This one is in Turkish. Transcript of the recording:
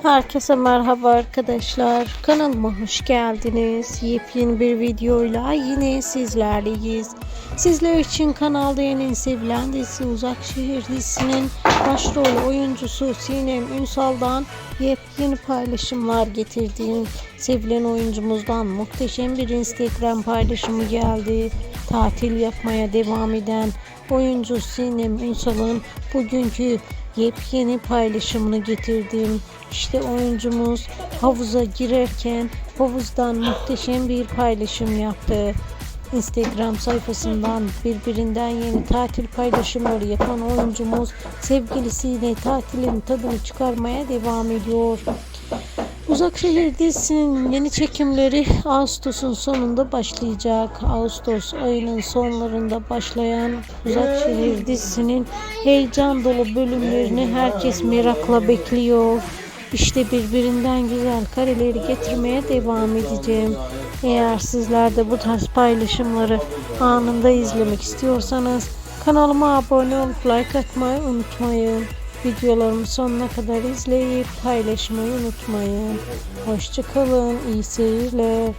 Herkese merhaba arkadaşlar. Kanalıma hoş geldiniz. Yepyeni bir videoyla yine sizlerleyiz. Sizler için kanalda yeni sevilen dizi Uzak Şehir dizisinin başrol oyuncusu Sinem Ünsal'dan yepyeni paylaşımlar getirdiğim sevilen oyuncumuzdan muhteşem bir Instagram paylaşımı geldi. Tatil yapmaya devam eden oyuncu Sinem Ünsal'ın bugünkü yepyeni paylaşımını getirdim. İşte oyuncumuz havuza girerken havuzdan muhteşem bir paylaşım yaptı. Instagram sayfasından birbirinden yeni tatil paylaşımları yapan oyuncumuz sevgilisiyle tatilin tadını çıkarmaya devam ediyor. Uzak Şehir dizisinin yeni çekimleri Ağustos'un sonunda başlayacak. Ağustos ayının sonlarında başlayan Uzak Şehir dizisinin heyecan dolu bölümlerini herkes merakla bekliyor. İşte birbirinden güzel kareleri getirmeye devam edeceğim. Eğer sizler de bu tarz paylaşımları anında izlemek istiyorsanız kanalıma abone olup like atmayı unutmayın. Videolarımı sonuna kadar izleyip paylaşmayı unutmayın. Hoşçakalın, iyi seyirler.